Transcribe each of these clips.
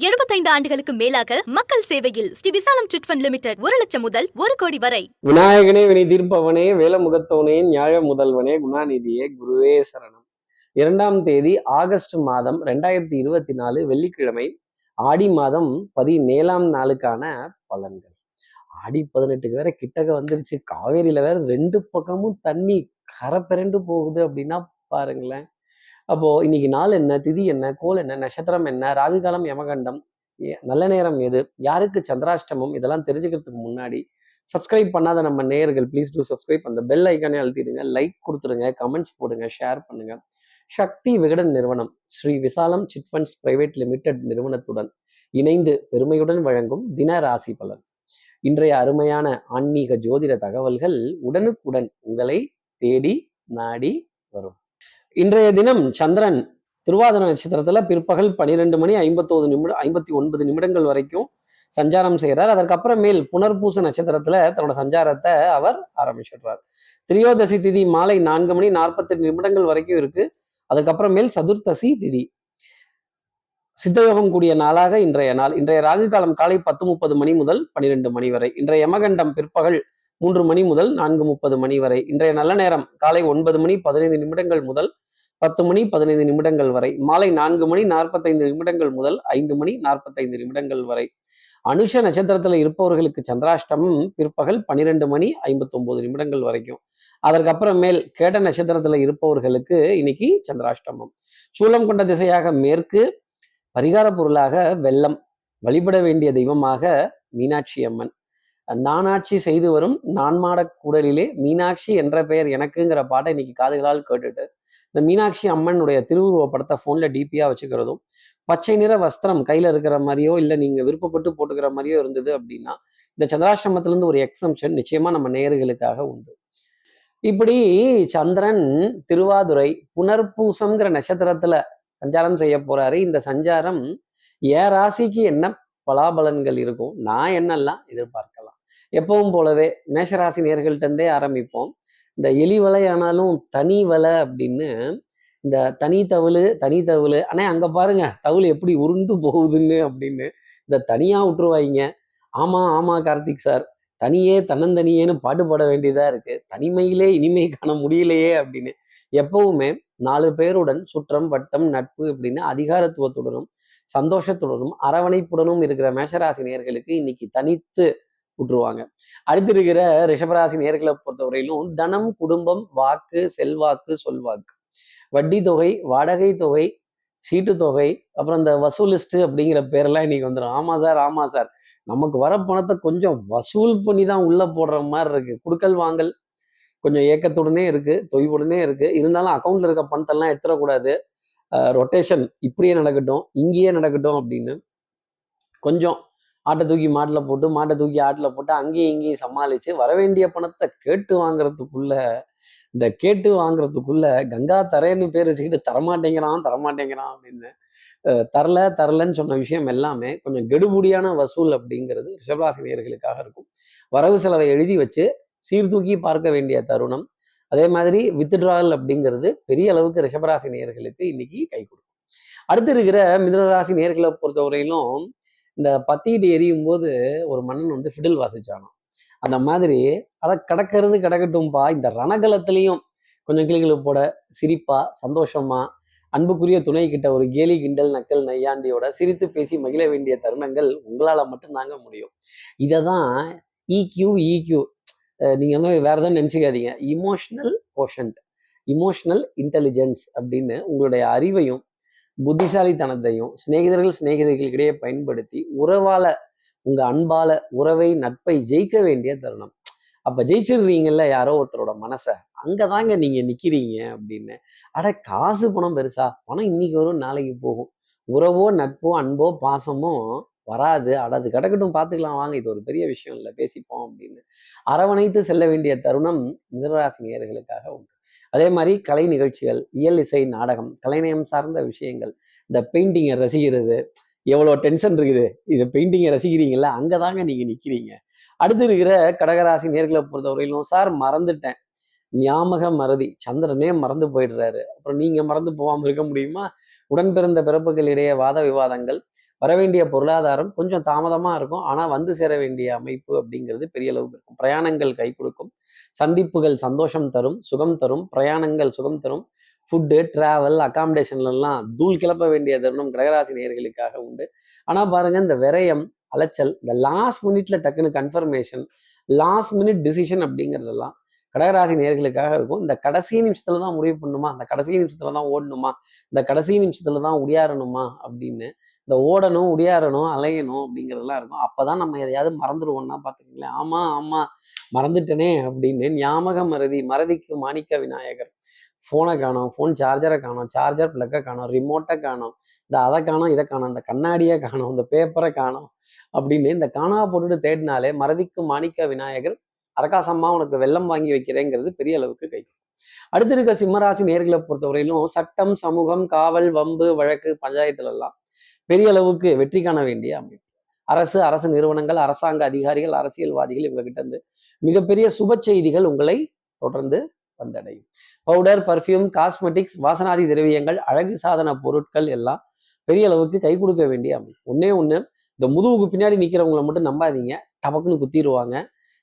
75 ஆண்டுகளுக்கு மேலாக மக்கள் சேவையில் ஸ்ரீ விசாலம் சிட்ஃபண்ட் லிமிடெட் ஒரு லட்சம் முதல் ஒரு கோடி வரை. விநாயகனே வினை தீர்ப்பவனே வேலமுகத்தவனே ஞாழ முதல்வனே குணாநிதியே குருவே சரணம். இரண்டாம் தேதி ஆகஸ்ட் மாதம் ரெண்டாயிரத்தி இருபத்தி நாலு வெள்ளிக்கிழமை ஆடி மாதம் பதினேழாம் நாளுக்கான பலன்கள். ஆடி பதினெட்டுக்கு வேற கிட்டக்க வந்துருச்சு. காவேரியில வேற ரெண்டு பக்கமும் தண்ணி கரை பிறண்டு போகுது அப்படின்னா பாருங்களேன். அப்போ இன்னைக்கு நாள் என்ன திதி என்ன கோல் என்ன நட்சத்திரம் என்ன ராகுகாலம் யமகண்டம் நல்ல நேரம் எது யாருக்கு சந்திராஷ்டமம் இதெல்லாம் தெரிஞ்சுக்கிறதுக்கு முன்னாடி சப்ஸ்கிரைப் பண்ணாத நம்ம நேயர்கள் ப்ளீஸ் டூ சப்ஸ்கிரைப் அந்த பெல் ஐக்கானே அழுத்திடுங்க லைக் கொடுத்துருங்க கமெண்ட்ஸ் போடுங்க ஷேர் பண்ணுங்க. சக்தி விகடன் நிறுவனம் ஸ்ரீ விசாலம் சிட் ஃபண்ட்ஸ் பிரைவேட் லிமிடெட் நிறுவனத்துடன் இணைந்து பெருமையுடன் வழங்கும் தின ராசி பலன். இன்றைய அருமையான ஆன்மீக ஜோதிட தகவல்கள் உடனுக்குடன் உங்களை தேடி நாடி வரும். இன்றைய தினம் சந்திரன் திருவாதிர நட்சத்திரத்துல பிற்பகல் பனிரெண்டு மணி ஐம்பத்தோது நிமிடம் ஐம்பத்தி ஒன்பது நிமிடங்கள் வரைக்கும் சஞ்சாரம் செய்கிறார் அதற்கப்புறமேல் புனர்பூச நட்சத்திரத்துல தன்னோட சஞ்சாரத்தை அவர் ஆரம்பிச்சிடுறார். திரியோதசி திதி மாலை நான்கு மணி நாற்பத்தெட்டு நிமிடங்கள் வரைக்கும் இருக்கு. அதுக்கப்புறமேல் சதுர்த்தசி திதி. சித்தயோகம் கூடிய நாளாக இன்றைய நாள். இன்றைய ராகு காலம் காலை பத்து முப்பது மணி முதல் பன்னிரெண்டு மணி வரை. இன்றைய யமகண்டம் பிற்பகல் மூன்று மணி முதல் நான்கு முப்பது மணி வரை. இன்றைய நல்ல நேரம் காலை ஒன்பது மணி பதினைந்து நிமிடங்கள் முதல் பத்து மணி பதினைந்து நிமிடங்கள் வரை மாலை நான்கு மணி நாற்பத்தைந்து நிமிடங்கள் முதல் ஐந்து மணி நாற்பத்தைந்து நிமிடங்கள் வரை. அனுஷ நட்சத்திரத்துல இருப்பவர்களுக்கு சந்திராஷ்டமம் பிற்பகல் பன்னிரெண்டு மணி ஐம்பத்தி ஒன்பது நிமிடங்கள் வரைக்கும். அதற்கப்புறமேல் கேட்ட நட்சத்திரத்துல இருப்பவர்களுக்கு இன்னைக்கு சந்திராஷ்டமம். சூலம் கொண்ட திசையாக மேற்கு பரிகார பொருளாக வெள்ளம் வழிபட வேண்டிய தெய்வமாக மீனாட்சி அம்மன். நானாட்சி செய்து வரும் நான்மாட கூடலிலே மீனாட்சி என்ற பெயர் எனக்குங்கிற பாட்டை இன்னைக்கு காதுகளால் கேட்டுட்டு இந்த மீனாட்சி அம்மனுடைய திருவுருவ படத்தை ஃபோன்ல டிபியாக வச்சுக்கிறதும் பச்சை நிற வஸ்திரம் கையில இருக்கிற மாதிரியோ இல்லை நீங்க விருப்பப்பட்டு போட்டுக்கிற மாதிரியோ இருந்தது அப்படின்னா இந்த சந்திராஷ்டிரமத்திலேருந்து ஒரு எக்ஸம்ஷன் நிச்சயமா நம்ம நேயர்களுக்காக உண்டு. இப்படி சந்திரன் திருவாதுரை புனர்பூசம்ங்கிற நட்சத்திரத்துல சஞ்சாரம் செய்ய போறாரு. இந்த சஞ்சாரம் ஏ ராசிக்கு என்ன பலாபலன்கள் இருக்கும்? நான் என்னெல்லாம் எதிர்பார்க்கலாம்? எப்பவும் போலவே மேஷராசி நேர்கள்ட்டே இருந்தே ஆரம்பிப்போம். இந்த எலி வலை ஆனாலும் தனி வலை அப்படின்னு இந்த தனி தவுளு தனி தவுளு அண்ணே அங்கே பாருங்க தவுள் எப்படி உருண்டு போகுதுன்னு அப்படின்னு இந்த தனியாக விட்டுருவாங்க ஆமாம் ஆமாம் கார்த்திக் சார் தனியே தன்னந்தனியேன்னு பாட்டு பாட இருக்குது தனிமையிலே இனிமை காண முடியலையே அப்படின்னு. எப்பவுமே நாலு பேருடன் சுற்றம் வட்டம் நட்பு அப்படின்னு அதிகாரத்துவத்துடனும் சந்தோஷத்துடனும் அரவணைப்புடனும் இருக்கிற மேஷராசினியர்களுக்கு இன்னைக்கு தனித்து விட்டுருவாங்க. அடுத்து இருக்கிற ரிஷபராசி நேர்களை பொறுத்தவரையிலும் தனம் குடும்பம் வாக்கு செல்வாக்கு சொல்வாக்கு. வட்டி தொகை வாடகை தொகை சீட்டு தொகை அப்புறம் இந்த வசூலிஸ்ட் அப்படிங்கிற பேரெல்லாம் இன்னைக்கு வந்துடும் ஆமா சார் ஆமா சார். நமக்கு வர பணத்தை கொஞ்சம் வசூல் பண்ணி தான் உள்ள போடுற மாதிரி இருக்கு. குடுக்கல் வாங்கல் கொஞ்சம் ஏக்கத்துடனே இருக்கு தொய்வுடனே இருக்கு. இருந்தாலும் அக்கௌண்ட்ல இருக்க பணத்தெல்லாம் எடுத்துடக்கூடாது. ரொட்டேஷன் இப்படியே நடக்கட்டும் இங்கேயே நடக்கட்டும் அப்படின்னு கொஞ்சம் ஆட்டை தூக்கி மாட்டில் போட்டு மாட்டை தூக்கி ஆட்டில் போட்டு அங்கேயும் இங்கேயும் சமாளித்து வர வேண்டிய பணத்தை கேட்டு வாங்குறதுக்குள்ள இந்த கேட்டு வாங்குறதுக்குள்ள கங்கா தரேன்னு பேர் வச்சுக்கிட்டு தரமாட்டேங்கிறான் தரமாட்டேங்கிறான் அப்படின்னு தரல தரலன்னு சொன்ன விஷயம் எல்லாமே கொஞ்சம் கெடுபுடியான வசூல் அப்படிங்கிறது ரிஷபராசி நேயர்களுக்காக இருக்கும். வரவு செலவை எழுதி வச்சு சீர்தூக்கி பார்க்க வேண்டிய தருணம். அதே மாதிரி வித்ட்ரால் அப்படிங்கிறது பெரிய அளவுக்கு ரிஷபராசி நேயர்களுக்கு இன்னைக்கு கை கொடுக்கும். அடுத்து இருக்கிற மிதனராசி நேர்களை பொறுத்தவரையிலும் இந்த பத்திட்டு எரியும் போது ஒரு மன்னன் வந்து ஃபிடில் வாசிச்சானோ அந்த மாதிரி அதை கடக்கிறது கிடக்கட்டும்பா இந்த ரணகலத்திலையும் கொஞ்சம் கிளிகளை போட சிரிப்பா சந்தோஷமா அன்புக்குரிய துணை கிட்ட ஒரு கேலி கிண்டல் நக்கல் நையாண்டியோட சிரித்து பேசி மகிழ வேண்டிய தருணங்கள் உங்களால மட்டும்தாங்க முடியும். இதை தான் இக்யூ இக்யூ நீங்க வந்து வேற எதாவது நினைச்சுக்காதீங்க. இமோஷனல் கோஷன்ட் இமோஷனல் இன்டெலிஜென்ஸ் அப்படின்னு உங்களுடைய அறிவையும் புத்திசாலித்தனத்தையும் சிநேகிதர்கள் சிநேகிதர்களுக்கிடையே பயன்படுத்தி உறவால உங்க அன்பால உறவை நட்பை ஜெயிக்க வேண்டிய தருணம். அப்ப ஜெயிச்சிடுறீங்கல்ல யாரோ ஒருத்தரோட மனசை. அங்கதாங்க நீங்க நிக்கிறீங்க அப்படின்னு. அட காசு பணம் பெருசா. பணம் இன்னைக்கு வரும் நாளைக்கு போகும். உறவோ நட்போ அன்போ பாசமோ வராது. அட அது கிடக்கட்டும் பார்த்துக்கலாம் வாங்க. இது ஒரு பெரிய விஷயம் இல்லை. பேசிப்போம் அப்படின்னு. அரவணைத்து செல்ல வேண்டிய தருணம் மிதராசி நேர்களுக்காக உண்டு. அதே மாதிரி கலை நிகழ்ச்சிகள் இயல் இசை நாடகம் கலைநயம் சார்ந்த விஷயங்கள் இந்த பெயிண்டிங்கை ரசிக்கிறது எவ்வளோ டென்ஷன் இருக்குது இது பெயிண்டிங்கை ரசிக்கிறீங்களா அங்கே தாங்க நீங்கள் நிற்கிறீங்க அடுத்து இருக்கிற கடகராசி நேர்களை பொறுத்தவரையிலும் சார் மறந்துட்டேன். ஞாபக மறதி சந்திரனே மறந்து போயிடுறாரு. அப்புறம் நீங்கள் மறந்து போகாமல் இருக்க முடியுமா? உடன் பிறந்த பிறப்புகளிடையே வாத விவாதங்கள் வர வேண்டிய பொருளாதாரம் கொஞ்சம் தாமதமாக இருக்கும். ஆனால் வந்து சேர வேண்டிய அமைப்பு அப்படிங்கிறது பெரிய அளவுக்கு இருக்கும். பிரயாணங்கள் கை கொடுக்கும். சந்திப்புகள் சந்தோஷம் தரும் சுகம் தரும் பிரயாணங்கள் சுகம் தரும். ஃபுட்டு ட்ராவல் அகாமடேஷன்லாம் தூள் கிளப்ப வேண்டிய தருணம் கிரகராசி நேயர்களுக்காக உண்டு. ஆனால் பாருங்க இந்த விரயம் அலைச்சல் இந்த லாஸ்ட் மினிட்ல டக்குன்னு கன்ஃபர்மேஷன் லாஸ்ட் மினிட் டிசிஷன் அப்படிங்கிறதெல்லாம் கடகராசி நேர்களுக்காக இருக்கும். இந்த கடைசி நிமிஷத்துல தான் முடிவு பண்ணுமா? இந்த கடைசி நிமிஷத்துல தான் ஓடணுமா? இந்த கடைசி நிமிஷத்துல தான் உடையாறணுமா? அப்படின்னு இந்த ஓடணும் உடையாறணும் அலையணும் அப்படிங்கிறதெல்லாம் இருக்கும். அப்பதான் நம்ம எதையாவது மறந்துடுவோம்னா பார்த்துக்கீங்களேன் ஆமா ஆமா மறந்துட்டேனே அப்படின்னு ஞாபக மறதி மறதிக்கு மாணிக்க விநாயகர். ஃபோனை காணோம் ஃபோன் சார்ஜரை காணோம் சார்ஜர் பிளக்கை காணோம் ரிமோட்டை காணோம் இந்த அதை காணோம் இதை காணோம் இந்த கண்ணாடியை காணும் இந்த பேப்பரை காணோம் அப்படின்னு இந்த காணா போட்டுட்டு தேடினாலே மறதிக்கு மாணிக்க விநாயகர் அரகாசம்மா உனக்கு வெள்ளம் வாங்கி வைக்கிறேங்கிறது பெரிய அளவுக்கு கை அடுத்து இருக்க சிம்மராசி நேர்களை பொறுத்தவரையிலும் சட்டம் சமூகம் காவல் வம்பு வழக்கு பஞ்சாயத்துல எல்லாம் பெரிய அளவுக்கு வெற்றி காண வேண்டிய அமைப்பு. அரசு அரசு நிறுவனங்கள் அரசாங்க அதிகாரிகள் அரசியல்வாதிகள் இவங்க கிட்ட இருந்து மிகப்பெரிய சுப செய்திகள் உங்களை தொடர்ந்து வந்தடையும். பவுடர் பர்ஃப்யூம் காஸ்மெட்டிக்ஸ் வாசனாதி திரவியங்கள் அழகு சாதன பொருட்கள் எல்லாம் பெரிய அளவுக்கு கை கொடுக்க வேண்டிய அமைப்பு. ஒன்னே ஒண்ணு இந்த முதுகுக்கு பின்னாடி நிக்கிறவங்களை மட்டும் நம்பாதீங்க. டபக்குன்னு குத்திடுவாங்க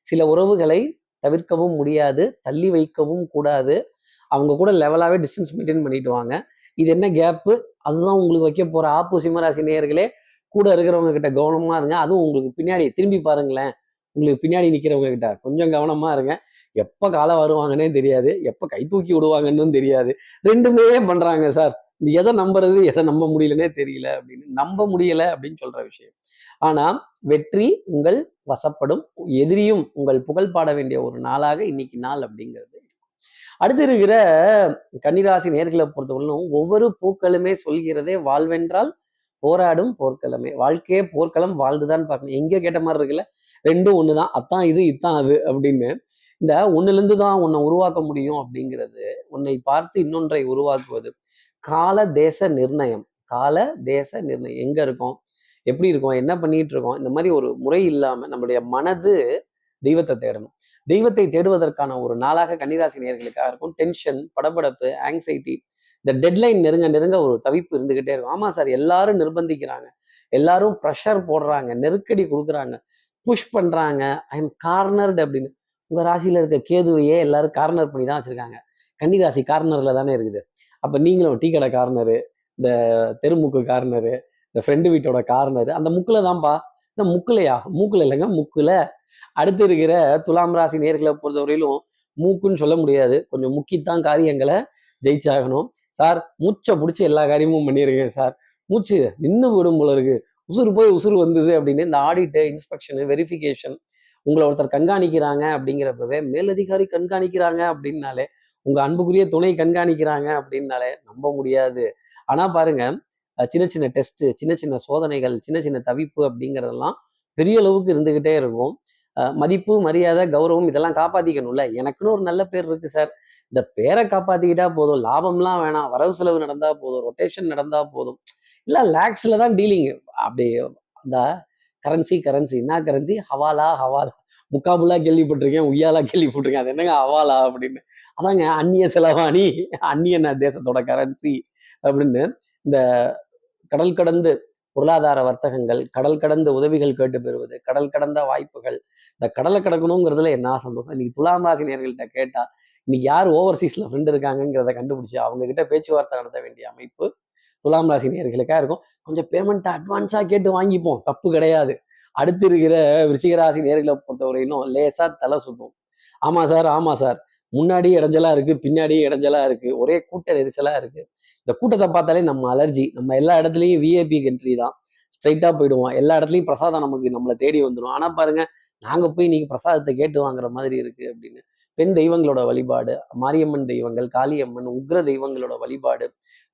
சில உறவுகளை தவிர்க்கவும் முடியாது தள்ளி வைக்கவும் கூடாது. அவங்க கூட லெவலாகவே டிஸ்டன்ஸ் மெயின்டைன் பண்ணிட்டு வாங்க. இது என்ன கேப்பு அதுதான் உங்களுக்கு வைக்க போற ஆப்பு சிம்மராசி நேயர்களே கூட இருக்கிறவங்க கிட்ட கவனமா இருங்க. அதுவும் உங்களுக்கு பின்னாடி திரும்பி பாருங்களேன். உங்களுக்கு பின்னாடி நிற்கிறவங்க கிட்ட கொஞ்சம் கவனமா இருங்க. எப்போ காலம் வருவாங்கன்னே தெரியாது. எப்போ கை தூக்கி விடுவாங்கன்னு தெரியாது. ரெண்டுமே பண்றாங்க சார். எதை நம்புறது எதை நம்ப முடியலன்னே தெரியல அப்படின்னு. நம்ப முடியல அப்படின்னு சொல்ற விஷயம். ஆனா வெற்றி உங்கள் வசப்படும் எதிரியும் உங்கள் புகழ் பாட வேண்டிய ஒரு நாளாக இன்னைக்கு நாள் அப்படிங்கிறது அடுத்து இருக்கிற கன்னிராசி நேர்களை பொறுத்தவரையிலும் ஒவ்வொரு பூக்களுமே சொல்கிறதே வாழ்வென்றால் போராடும் போர்க்களமே. வாழ்க்கையே போர்க்களம் வாழ்ந்துதான் பார்க்கணும். எங்கேயோ கேட்ட மாதிரி இருக்குல்ல? ரெண்டும் ஒண்ணுதான். அத்தான் இது இத்தான் அது அப்படின்னு. இந்த ஒன்னுலேருந்து தான் உன்னை உருவாக்க முடியும் அப்படிங்கிறது உன்னை பார்த்து இன்னொன்றை உருவாக்குவது. கால தேச நிர்ணயம். கால தேச நிர்ணயம். எங்க இருக்கோம்? எப்படி இருக்கோம்? என்ன பண்ணிட்டு இருக்கோம்? இந்த மாதிரி ஒரு முறை இல்லாம நம்மளுடைய மனது தெய்வத்தை தேடணும். தெய்வத்தை தேடுவதற்கான ஒரு நாளாக கன்னிராசி நேர்களுக்காக இருக்கும். டென்ஷன் படபடப்பு ஆங்ஸைட்டி இந்த டெட்லைன் நெருங்க நெருங்க ஒரு தவிப்பு இருந்துகிட்டே இருக்கும். ஆமா சார் எல்லாரும் நிர்பந்திக்கிறாங்க. எல்லாரும் ப்ரெஷர் போடுறாங்க நெருக்கடி கொடுக்குறாங்க புஷ் பண்றாங்க. ஐ எம் கார்னர்டு அப்படின்னு. உங்க ராசியில இருக்க கேதுவையே எல்லாரும் கார்னர் பண்ணி தான் வச்சிருக்காங்க. கன்னிராசி கார்னர்ல தானே இருக்குது. அப்ப நீங்களும் டீ கடை கார்னரு இந்த தெருமுக்கு கார்னரு இந்த ஃப்ரெண்டு வீட்டோட கார்னரு அந்த முக்குல தான்ப்பா இந்த முக்குலையா? மூக்குல இல்லைங்க முக்குல அடுத்து இருக்கிற துலாம் ராசி நேர்களை பொறுத்தவரையிலும் மூக்குன்னு சொல்ல முடியாது. கொஞ்சம் முக்கித்தான் காரியங்களை ஜெயிச்சாகணும். சார் மூச்சை பிடிச்சி எல்லா காரியமும் பண்ணியிருக்கேன் சார். மூச்சு நின்று விடும் போல இருக்கு. உசுறு போய் உசுறு வந்தது அப்படின்னு இந்த ஆடிட்டு இன்ஸ்பெக்ஷனு வெரிஃபிகேஷன் உங்களை ஒருத்தர் கண்காணிக்கிறாங்க அப்படிங்கிறப்பவே மேலதிகாரி கண்காணிக்கிறாங்க அப்படின்னாலே உங்க அன்புக்குரிய துணை கண்காணிக்கிறாங்க அப்படின்னாலே நம்ப முடியாது. ஆனா பாருங்க சின்ன சின்ன டெஸ்ட் சின்ன சின்ன சோதனைகள் சின்ன சின்ன தவிப்பு அப்படிங்கிறதெல்லாம் பெரிய அளவுக்கு இருந்துகிட்டே இருக்கும். மதிப்பு மரியாதை கௌரவம் இதெல்லாம் காப்பாத்திக்கணும்ல. எனக்குன்னு ஒரு நல்ல பேர் இருக்கு சார். இந்த பேரை காப்பாத்திக்கிட்டா போதும். லாபம்லாம் வேணாம். வரவு செலவு நடந்தா போதும். ரொட்டேஷன் நடந்தா போதும். இல்ல லேக்ஸ்ல தான் டீலிங் அப்படி அந்த கரன்சி கரன்சி என்ன கரன்சி ஹவாலா ஹவாலா. முக்காபுலா கேள்விப்பட்டிருக்கேன் உய்யாலா கேள்விப்பட்டிருக்கேன். அது என்னங்க ஹவாலா அப்படின்னு. அதாங்க அந்நிய செலவாணி அந்நிய தேசத்தோட கரன்சி அப்படின்னு. இந்த கடல் கடந்து பொருளாதார வர்த்தகங்கள் கடல் கடந்த உதவிகள் கேட்டு பெறுவது கடல் கடந்த வாய்ப்புகள். இந்த கடலை கடக்கணுங்கிறதுல என்ன சந்தோஷம்? இன்னைக்கு துலாம் ராசி நேர்கள்ட்ட கேட்டா இன்னைக்கு யார் ஓவர்சீஸ்ல ஃப்ரெண்ட் இருக்காங்கங்கிறத கண்டுபிடிச்சு அவங்க கிட்ட பேச்சுவார்த்தை நடத்த வேண்டிய அமைப்பு துலாம் ராசி நேர்களுக்காக இருக்கும். கொஞ்சம் பேமெண்ட்டை அட்வான்ஸா கேட்டு வாங்கிப்போம். தப்பு கிடையாது. அடுத்து இருக்கிற விருச்சிகராசி நேர்களை பொறுத்தவரையிலும் லேசா தலை சுத்தும். ஆமா சார் ஆமா சார். முன்னாடி இடைஞ்சலா இருக்கு பின்னாடி இடைஞ்சலா இருக்கு ஒரே கூட்ட நெரிசலா இருக்கு. இந்த கூட்டத்தை பார்த்தாலே நம்ம அலர்ஜி நம்ம எல்லா இடத்துலையும் விஐபி கண்ட்ரி தான். ஸ்ட்ரைட்டா போயிடுவோம் எல்லா இடத்துலையும் பிரசாதம் நமக்கு நம்மளை தேடி வந்துடும் ஆனா பாருங்க நாங்க போய் இன்னைக்கு பிரசாதத்தை கேட்டு வாங்குற மாதிரி இருக்கு அப்படின்னு. பெண் தெய்வங்களோட வழிபாடு மாரியம்மன் தெய்வங்கள் காளியம்மன் உக்ர தெய்வங்களோட வழிபாடு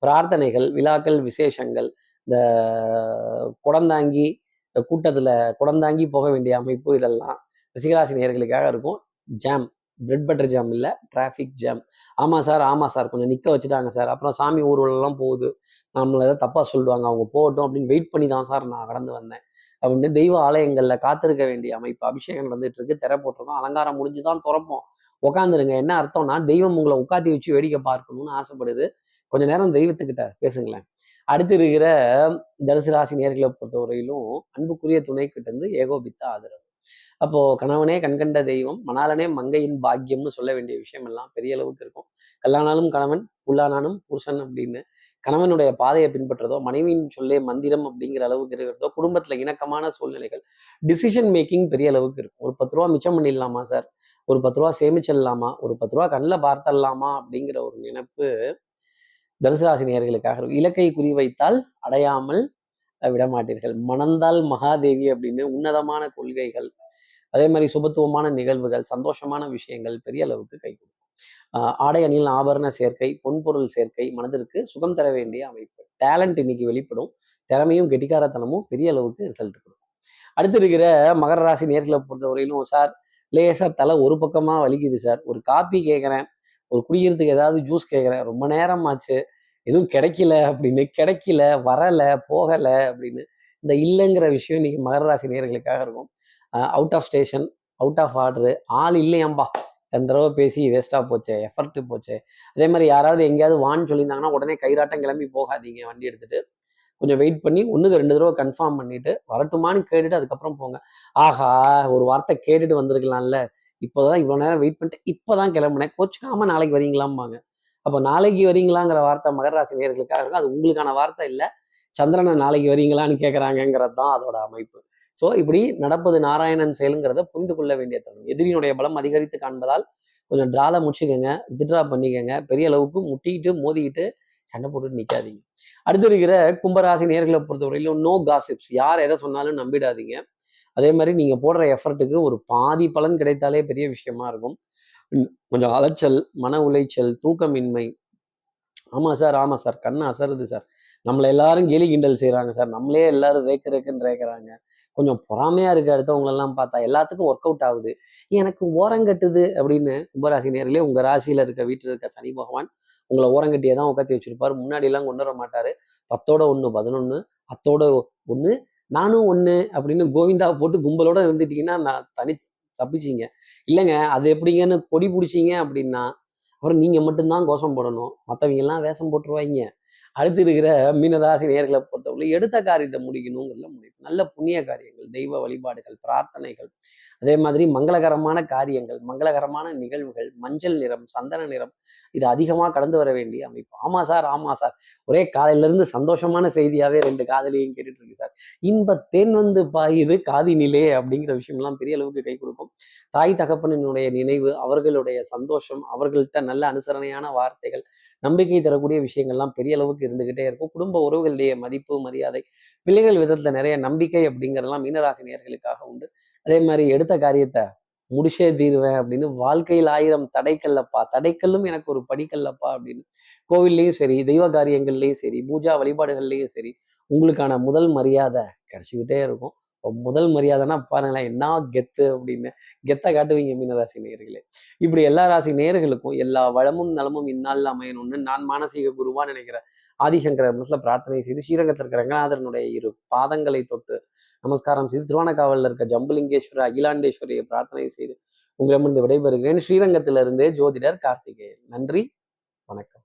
பிரார்த்தனைகள் விழாக்கள் விசேஷங்கள் இந்த குடந்தாங்கி கூட்டத்தில் குடந்தாங்கி போக வேண்டிய அமைப்பு இதெல்லாம். ரிஷிகராசி நேர்களுக்காக இருக்கும். ஜாம் பிரெட் பட்டர் ஜாம் இல்லை டிராஃபிக் ஜாம் ஆமாம் சார் ஆமாம் சார் கொஞ்சம் நிற்க வச்சுட்டாங்க சார். அப்புறம் சாமி ஊர்வலம்லாம் போகுது. நம்மளை ஏதாவது தப்பாக சொல்லுவாங்க. அவங்க போகட்டும் அப்படின்னு வெயிட் பண்ணி தான் சார் நான் கடந்து வந்தேன். அப்படின்னு தெய்வ ஆலயங்களில் காத்திருக்க வேண்டிய அமைப்பு அபிஷேகம் நடந்துட்டு இருக்கு திரை போட்டிருக்கோம். அலங்காரம் முடிஞ்சு தான் திறப்போம். உட்காந்துருங்க என்ன அர்த்தம்னா தெய்வம் உங்களை உட்காத்தி வச்சு வேடிக்கை பார்க்கணும்னு ஆசைப்படுது. கொஞ்ச நேரம் தெய்வத்துக்கிட்ட பேசுங்களேன். அடுத்து இருக்கிற தனுசு ராசி நேர்களை பொறுத்தவரையிலும் அன்புக்குரிய துணை கிட்ட இருந்து ஏகோபித்த ஆதரவு. அப்போ கணவனே கண்கண்ட தெய்வம் மணாலனே மங்கையின் பாக்கியம்னு சொல்ல வேண்டிய விஷயம் எல்லாம் பெரிய அளவுக்கு இருக்கும். கல்லானாலும் கணவன் புல்லானாலும் புருஷன் அப்படின்னு கணவனுடைய பாதையை பின்பற்றதோ மனைவியின் சொல்லே மந்திரம் அப்படிங்கிற அளவுக்கு இருக்கிறதோ குடும்பத்துல இணக்கமான சூழ்நிலைகள் டிசிஷன் மேக்கிங் பெரிய அளவுக்கு இருக்கும். ஒரு பத்து ரூபா மிச்சம் பண்ணிடலாமா சார் ஒரு பத்து ரூபா சேமிச்சிடலாமா? ஒரு பத்து ரூபா கண்ணில் பார்த்தரலாமா அப்படிங்கிற ஒரு நினைப்பு தனுசு ராசி நேர்களுக்காக இருக்கும். இலக்கை குறிவைத்தால் அடையாமல் விடமாட்டீர்கள் மணந்தால் மகாதேவி அப்படின்னு உன்னதமான கொள்கைகள் அதே மாதிரி சுபத்துவமான நிகழ்வுகள் சந்தோஷமான விஷயங்கள் பெரிய அளவுக்கு கை கொடுக்கும். ஆடை அணியில் ஆபரண சேர்க்கை பொன்பொருள் சேர்க்கை மனதிற்கு சுகம் தர வேண்டிய அமைப்பு. டேலண்ட் இன்னைக்கு வெளிப்படும். திறமையும் கெட்டிக்காரத்தனமும் பெரிய அளவுக்கு ரிசல்ட் கொடுக்கும். அடுத்து இருக்கிற மகர ராசி நேர்களை பொறுத்தவரையிலும் சார் லேசாக தலை ஒரு பக்கமாக வலிக்குது சார். ஒரு காப்பி கேட்குறேன் ஒரு குடிக்கிறதுக்கு ஏதாவது ஜூஸ் கேட்குறேன் ரொம்ப நேரம் ஆச்சு. எதுவும் கிடைக்கல அப்படின்னு கிடைக்கல வரல போகல அப்படின்னு இந்த இல்லைங்கிற விஷயம் இன்னைக்கு மகர ராசி நேர்களுக்காக இருக்கும் out of station out of order ஆள் இல்லையாம்பா. தந்தரவை தடவை பேசி வேஸ்ட்டாக போச்சே எஃபர்ட் போச்சே. அதே மாதிரி யாராவது எங்கேயாவது வான்னு சொல்லியிருந்தாங்கன்னா உடனே கைராட்டம் கிளம்பி போகாதீங்க வண்டி எடுத்துகிட்டு கொஞ்சம் வெயிட் பண்ணி ஒன்றுக்கு ரெண்டு தடவை கன்ஃபார்ம் பண்ணிட்டு வரட்டுமான்னு கேட்டுட்டு அதுக்கப்புறம் போங்க. ஆஹா ஒரு வார்த்தை கேட்டுட்டு வந்திருக்கலாம்ல. இப்போதான் இவ்வளோ நேரம் வெயிட் பண்ணிட்டு இப்போதான் கிளம்புனேன். கோச்சுக்காம நாளைக்கு வரீங்களாம்பாங்க. அப்போ நாளைக்கு வரீங்களாங்கிற வார்த்தை மகர ராசி நேர்களுக்காக இருக்கும். அது உங்களுக்கான வார்த்தை இல்லை. சந்திரனை நாளைக்கு வரீங்களான்னு கேட்குறாங்கங்கிறது தான் அதோட அமைப்பு. ஸோ இப்படி நடப்பது நாராயணன் செயலுங்கிறத புரிந்து கொள்ள வேண்டிய தருணம். எதிரியினுடைய பலம் அதிகரித்து காண்பதால் கொஞ்சம் ட்ரால முடிச்சுக்கோங்க வித்ட்ரா பண்ணிக்கோங்க. பெரிய அளவுக்கு முட்டிக்கிட்டு மோதிக்கிட்டு சண்டை போட்டுட்டு நிற்காதீங்க அடுத்து இருக்கிற கும்பராசி நேர்களை பொறுத்தவரையிலும் நோ காசிப்ஸ் யார் எதை சொன்னாலும் நம்பிடாதீங்க. அதே மாதிரி நீங்கள் போடுற எஃபர்ட்டுக்கு ஒரு பாதி பலன் கிடைத்தாலே பெரிய விஷயமா இருக்கும். கொஞ்சம் அலைச்சல் மன உளைச்சல் தூக்கமின்மை. ஆமாம் சார் ஆமாம் சார். கண்ணு அசருது சார். நம்மளை எல்லாரும் கேலி கிண்டல் செய்கிறாங்க சார். நம்மளே எல்லாரும் ரேக்கு ரேக்குன்னு ரேக்கிறாங்க. கொஞ்சம் பொறாமையாக இருக்க அடுத்தவங்களெல்லாம் பார்த்தா எல்லாத்துக்கும் ஒர்க் அவுட் ஆகுது. எனக்கு ஓரங்கட்டுது அப்படின்னு கும்பராசி நேரிலே உங்கள் ராசியில் இருக்க வீட்டில் இருக்க சனி பகவான் உங்களை ஓரங்கட்டியே தான் உட்காந்து வச்சிருப்பாரு. முன்னாடியெல்லாம் கொண்டு வர மாட்டார். பத்தோட ஒன்று பதினொன்று அத்தோட ஒன்று நானும் ஒன்று அப்படின்னு கோவிந்தா போட்டு கும்பலோட இருந்துட்டீங்கன்னா நான் தனி தப்பிச்சீங்க. இல்லைங்க அது எப்படிங்கன்னு கொடி பிடிச்சிங்க அப்படின்னா அப்புறம் நீங்க மட்டும்தான் கோஷம் போடணும். மற்றவங்க எல்லாம் வேஷம் போட்டுருவாங்க அடுத்து இருக்கிற மீனராசி நேர்களை பொறுத்தவரை எடுத்த காரியத்தை முடிக்கணுங்கிறதுல முடியும் நல்ல புண்ணிய காரியங்கள் தெய்வ வழிபாடுகள் பிரார்த்தனைகள். அதே மாதிரி மங்களகரமான காரியங்கள் மங்களகரமான நிகழ்வுகள் மஞ்சள் நிறம் சந்தன நிறம் இது அதிகமாக கடந்து வர வேண்டிய அமைப்பு. ஆமா சார் ஆமா சார். ஒரே காலையில இருந்து சந்தோஷமான செய்தியாவே ரெண்டு காதலியும் கேட்டுட்டு இருக்கு சார். இன்ப தேன் வந்து பாயுது காதினிலே அப்படிங்கிற விஷயம்லாம் பெரிய அளவுக்கு கை கொடுக்கும். தாய் தகப்பனினுடைய நினைவு அவர்களுடைய சந்தோஷம் அவர்கள்ட்ட நல்ல அனுசரணையான வார்த்தைகள் நம்பிக்கை தரக்கூடிய விஷயங்கள்லாம் பெரிய அளவுக்கு இருந்துகிட்டே இருக்கும். குடும்ப உறவுகளுடைய மதிப்பு மரியாதை பிள்ளைகள் விதத்துல நிறைய நம்பிக்கை அப்படிங்கிறதெல்லாம் மீனராசினியர்களுக்காக உண்டு. அதே மாதிரி எடுத்த காரியத்தை முடிச்சே தீருவேன் அப்படின்னு வாழ்க்கையில் ஆயிரம் தடைக்கல்லப்பா தடைக்கல்லும் எனக்கு ஒரு படிக்கல்லப்பா அப்படின்னு கோவில்லையும் சரி தெய்வ காரியங்கள்லையும் சரி பூஜா வழிபாடுகள்லையும் சரி உங்களுக்கான முதல் மரியாதை கிடைச்சிக்கிட்டே இருக்கும். முதல் மரியாதைனா பாருங்களேன் என்ன கெத்து அப்படின்னு. கெத்தை காட்டுவீங்க மீனராசி நேயர்களே. இப்படி எல்லா ராசி நேயர்களுக்கும் எல்லா வளமும் நலமும் இந்நாளில் அமையணும்னு நான் மானசீக குருவா நினைக்கிறேன். ஆதிசங்கர மனசுல பிரார்த்தனை செய்து ஸ்ரீரங்கத்தில் இருக்கிற ரங்கநாதனுடைய இரு பாதங்களை தொட்டு நமஸ்காரம் செய்து திருவானக்காவலில் இருக்க ஜம்புலிங்கேஸ்வரர் அகிலாண்டேஸ்வரியை பிரார்த்தனை செய்து உங்களிடமிருந்து விடைபெறுகிறேன். ஸ்ரீரங்கத்திலிருந்தே ஜோதிடர் கார்த்திகேயன். நன்றி வணக்கம்.